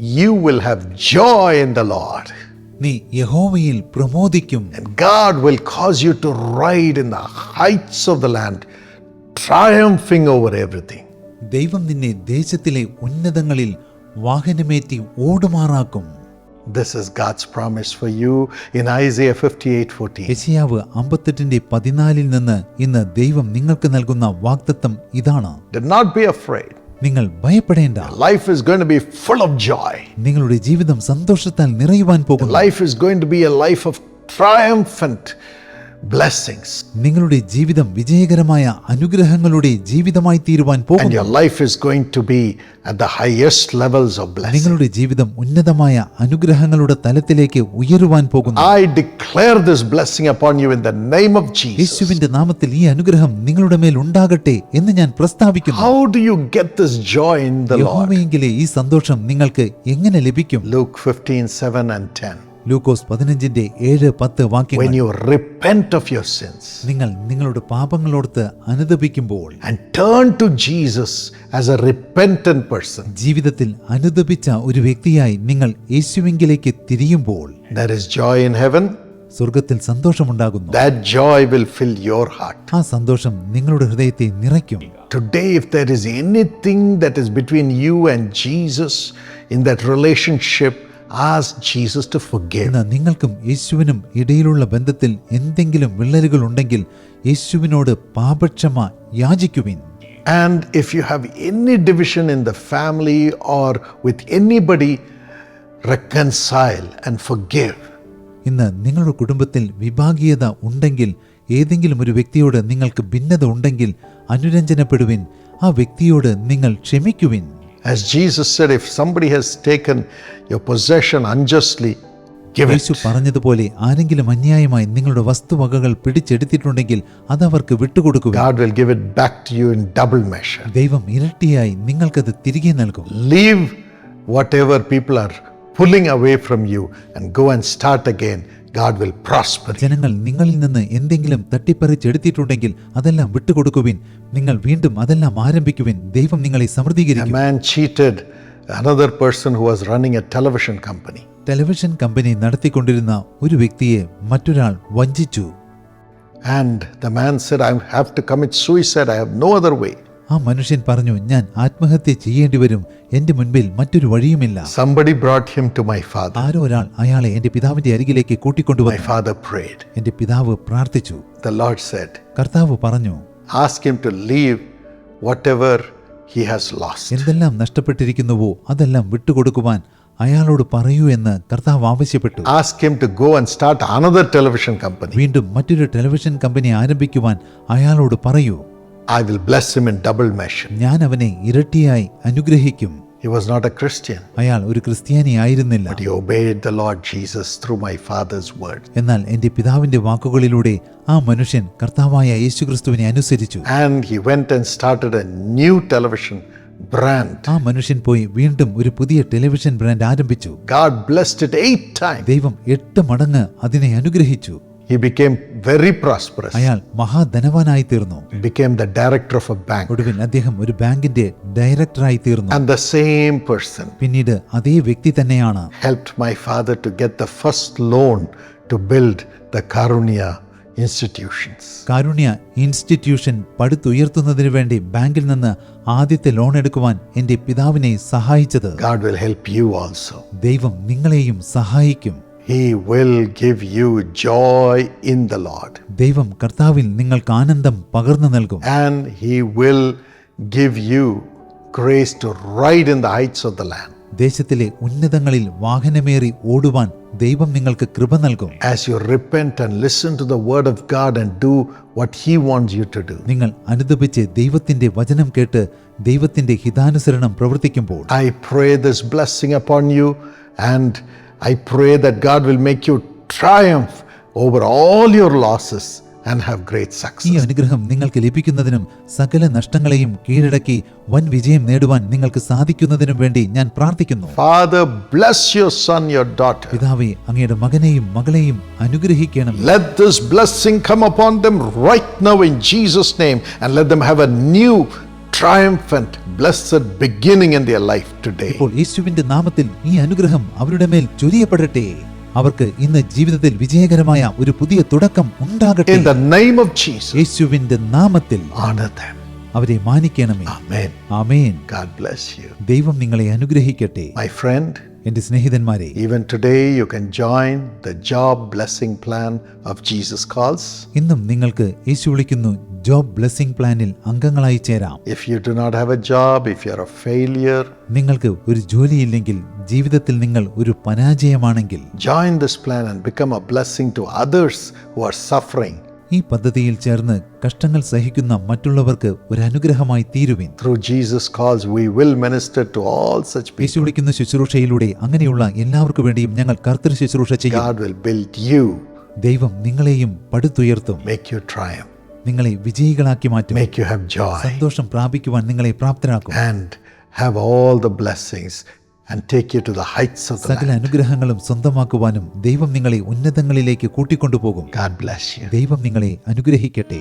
you will have joy in the Lord. നീ യഹോവയിൽ പ്രമോദിക്കും And God will cause you to ride in the heights of the land, triumphing over everything. ദൈവം നിന്നെ ദേശത്തിലെ ഉന്നതങ്ങളിൽ വാഹനമേറ്റി ഓടുമാറാക്കും This is God's promise for you in Isaiah 58 14. യശയാവ് അമ്പത്തെട്ടിന്റെ പതിനാലിൽ നിന്ന് ഇന്ന് ദൈവം നിങ്ങൾക്ക് നൽകുന്ന വാക്തത്വം ഇതാണ് Do not be afraid. നിങ്ങൾ ഭയപ്പെടേണ്ട Life is going to be full of joy. നിങ്ങളുടെ ജീവിതം സന്തോഷത്താൽ നിറയുവാൻ പോകുന്നു Life is going to be a life of triumphant blessings. നിങ്ങളുടെ ജീവിതം വിജയകരമായ അനുഗ്രഹങ്ങളുടെ ജീവിതമായി തീരുവാൻ And പോകുന്നു your life is going to be at the highest levels of blessing. നിങ്ങളുടെ ജീവിതം ഉന്നതമായ അനുഗ്രഹങ്ങളുടെ തലത്തിലേക്ക് ഉയരുവാൻ പോകുന്നു I declare this blessing upon you in the name of Jesus. യേശുവിന്റെ നാമത്തിൽ ഈ അനുഗ്രഹം നിങ്ങളുടെ മേൽ ഉണ്ടാകട്ടെ എന്ന് ഞാൻ പ്രസ്താവിക്കുന്നു How do you get this joy in the Lord? യഹോവയെങ്കിലേ ഈ സന്തോഷം നിങ്ങൾക്ക് എങ്ങനെ ലഭിക്കും Luke 15 7 and 10. ലൂക്കോസ് പതിനഞ്ചിന്റെ ഏഴ് പത്ത് When വാക്യങ്ങൾ you repent of your sins നിങ്ങൾ നിങ്ങളുടെ പാപങ്ങളോർത്ത് അനുദപിക്കുമ്പോൾ and turn to Jesus as a repentant person, ജീവിതത്തിൽ അനുദപിച്ച ഒരു വ്യക്തിയായി നിങ്ങൾ യേശുവിങ്കിലേക്ക് തിരിയുമ്പോൾ there is joy in heaven. സ്വർഗത്തിൽ സന്തോഷമുണ്ടാകുന്നു That joy will fill your heart. ആ സന്തോഷം നിങ്ങളുടെ ഹൃദയത്തെ നിറയ്ക്കും Today, if there is anything that is between you and Jesus in that relationship, Jesus to forgive. ഇന്ന് നിങ്ങൾക്കും യേശുവിനും ഇടയിലുള്ള ബന്ധത്തിൽ എന്തെങ്കിലും വിള്ളലുകൾ ഉണ്ടെങ്കിൽ യേശുവിനോട് പാപക്ഷമ യാചിക്കുവിൻ And if you have any division in the family or with anybody, reconcile and forgive. ഇന്ന് നിങ്ങളുടെ കുടുംബത്തിൽ വിഭാഗീയത ഉണ്ടെങ്കിൽ ഏതെങ്കിലും ഒരു വ്യക്തിയോട് നിങ്ങൾക്ക് ഭിന്നത ഉണ്ടെങ്കിൽ അനുരഞ്ജനപ്പെടുവിൻ ആ വ്യക്തിയോട് നിങ്ങൾ ക്ഷമിക്കുവിൻ As Jesus said, if somebody has taken your possession unjustly, give it. യേശു പറഞ്ഞതുപോലെ ആരെങ്കിലും അന്യായമായി നിങ്ങളുടെ വസ്തുവകകൾ പിടിച്ചെടുത്തിട്ടുണ്ടെങ്കിൽ അതവർക്ക് വിട്ടുകൊടുക്കുക God will give it back to you in double measure. ദൈവം ഇരട്ടിയായി നിങ്ങൾക്കത് തിരികെ നൽകും Leave whatever people are pulling away from you and go and start again. God will prosper. you. ജനങ്ങൾ നിങ്ങളിൽ നിന്ന് എന്തെങ്കിലും തട്ടിപ്പറിച്ചെടുത്തിട്ടുണ്ടെങ്കിൽ അതെല്ലാം വിട്ടുകൊടുക്കുവിൻ നിങ്ങൾ വീണ്ടും അതെല്ലാം ആരംഭിക്കുവിൻ ദൈവം നിങ്ങളെ A സമൃദ്ധീകരിക്കും man cheated another person who was running a television company. Television company നടത്തിക്കൊണ്ടിരുന്ന ഒരു വ്യക്തിയെ മറ്റൊരാൾ വഞ്ചിച്ചു And the man said, I have to commit suicide. I have no other way. ആ മനുഷ്യൻ പറഞ്ഞു ഞാൻ ആത്മഹത്യ ചെയ്യേണ്ടി വരും എന്റെ മുൻപിൽ മറ്റൊരു വഴിയുമില്ല Somebody brought him to my father. ആരോ ഒരാൾ അയാളെ എന്റെ പിതാവിന്റെ അരികിലേക്ക് My കൂട്ടിക്കൊണ്ടുവന്നു father prayed. എന്റെ പിതാവ് പ്രാർത്ഥിച്ചു The Lord said, കർത്താവ് പറഞ്ഞു Ask him to leave whatever he has lost. എന്തെല്ലാം നഷ്ടപ്പെട്ടിരിക്കുന്നുവോ അതെല്ലാം വിട്ടുകൊടുക്കുവാൻ അയാളോട് പറയൂ എന്ന് കർത്താവ് ആവശ്യപ്പെട്ടു Ask him to go and start another television company. വീണ്ടും മറ്റൊരു ടെലിവിഷൻ കമ്പനി ആരംഭിക്കുവാൻ അയാളോട് പറയൂ I will bless him in double measure. ഞാൻ അവനെ ഇരട്ടിയായി അനുഗ്രഹിക്കും He was not a Christian, അയാൾ ഒരു ക്രിസ്ത്യാനി ആയിരുന്നില്ല but he obeyed the Lord Jesus through my father's word. എന്നാൽ എന്റെ പിതാവിന്റെ വാക്കുകളിലൂടെ ആ മനുഷ്യൻ കർത്താവായ യേശുക്രിസ്തുവിനെ അനുസരിച്ചു And he went and started a new television brand. ആ മനുഷ്യൻ പോയി വീണ്ടും ഒരു പുതിയ ടെലിവിഷൻ ബ്രാൻഡ് ആരംഭിച്ചു God blessed it eight times. ദൈവം എട്ട് മടങ്ങ് അതിനെ അനുഗ്രഹിച്ചു He became very prosperous. അയാൾ മഹാധനവാനായി തീർന്നു became the director of a bank. ഒടുവിൽ അദ്ദേഹം ഒരു ബാങ്കിന്റെ ഡയറക്ടറായി തീർന്നു And the same person പിന്നീട് അതേ വ്യക്തി തന്നെയാണ് helped my father to get the first loan to build the Karunya institutions. Karunya institution പടുത്തുയർത്തുന്നതിനു വേണ്ടി ബാങ്കിൽ നിന്ന് ആദ്യത്തെ ലോൺ എടുക്കുവാൻ എന്റെ പിതാവിനെ സഹായിച്ചത് God will help you also. ദൈവം നിങ്ങളെയും സഹായിക്കും He will give you joy in the Lord. ദൈവം കർത്താവിൽ നിങ്ങൾക്ക് ആനന്ദം പകർന്നു നൽകും And He will give you grace to ride in the heights of the land. ദേശത്തിലെ ഉന്നതങ്ങളിൽ വാഹനമേറി ഓടുവാൻ ദൈവം നിങ്ങൾക്ക് കൃപ നൽകും As you repent and listen to the word of God and do what He wants you to do. നിങ്ങൾ അനുദപിച്ച് ദൈവത്തിന്റെ വചനം കേട്ട് ദൈവത്തിന്റെ ഹിതാനുസരണം പ്രവർത്തിക്കുമ്പോൾ I pray this blessing upon you, and I pray that God will make you triumph over all your losses and have great ഈ success. അനുഗ്രഹം നിങ്ങൾക്ക് ലഭിക്കുന്നതിനും സകല നഷ്ടങ്ങളെയും കീഴടക്കി വൻ വിജയം നേടുവാൻ നിങ്ങൾക്ക് സാധിക്കുന്നതിനും വേണ്ടി ഞാൻ പ്രാർത്ഥിക്കുന്നു Father, bless your son, your daughter. പിതാവെ അങ്ങയുടെ മകനെയും മകളെയും അനുഗ്രഹിക്കണം Let this blessing come upon them right now in Jesus' name, and let them have a new triumphant, blessed beginning in their life today. ഇപ്പോൾ യേശുവിന്റെ നാമത്തിൽ ഈ അനുഗ്രഹം അവരുടെ മേൽ ചൊരിയപ്പെടട്ടെ അവർക്ക് ഇന്ന് ജീവിതത്തിൽ വിജയകരമായ ഒരു പുതിയ തുടക്കം ഉണ്ടാകട്ടെ In the name of Jesus, യേശുവിന്റെ നാമത്തിൽ honor them. അവരെ മാനിക്കണമേ Amen. Amen God bless you. ദൈവം നിങ്ങളെ അനുഗ്രഹിക്കട്ടെ My friend, എന്റെ സ്നേഹിതന്മാരെ even today you can join the job blessing plan of Jesus calls ഇന്നും നിങ്ങൾക്ക് യേശു വിളിക്കുന്നു ജോബ് ബ്ലെസ്സിംഗ് പ്ലാനിൽ അംഗങ്ങളായി ചേരാം. If you do not have a job if you are a failure നിങ്ങൾക്ക് ഒരു ജോലി ഇല്ലെങ്കിൽ ജീവിതത്തിൽ നിങ്ങൾ ഒരു പരാജയമാണെങ്കിൽ join this plan and become a blessing to others who are suffering ഈ പദ്ധതിയിൽ ചേർന്ന് കഷ്ടങ്ങൾ സഹിക്കുന്ന മറ്റുള്ളവർക്ക് ഒരു അനുഗ്രഹമായി തീരുവിൻ. Through Jesus Calls, we will minister to all such people. യേശു വിളിക്കുന്ന ശുശ്രൂഷയിലൂടെ അങ്ങനെയുള്ള എല്ലാവർക്കും വേണ്ടിയും ഞങ്ങൾ കർത്തൃ ശുശ്രൂഷ ചെയ്യും. God will build you, ദൈവം നിങ്ങളെയും പടുത്തുയർത്തും. Make you triumph, നിങ്ങളെ വിജയികളാക്കി മാറ്റും. Make you have joy, സന്തോഷം പ്രാപിക്കുവാൻ നിങ്ങളെ പ്രാപ്തരാക്കും. And have all the blessings സകല. അനുഗ്രഹങ്ങളും സ്വന്തമാക്കുവാനും ദൈവം നിങ്ങളെ ഉന്നതങ്ങളിലേക്ക് കൂട്ടിക്കൊണ്ടുപോകും God bless you. ദൈവം നിങ്ങളെ അനുഗ്രഹിക്കട്ടെ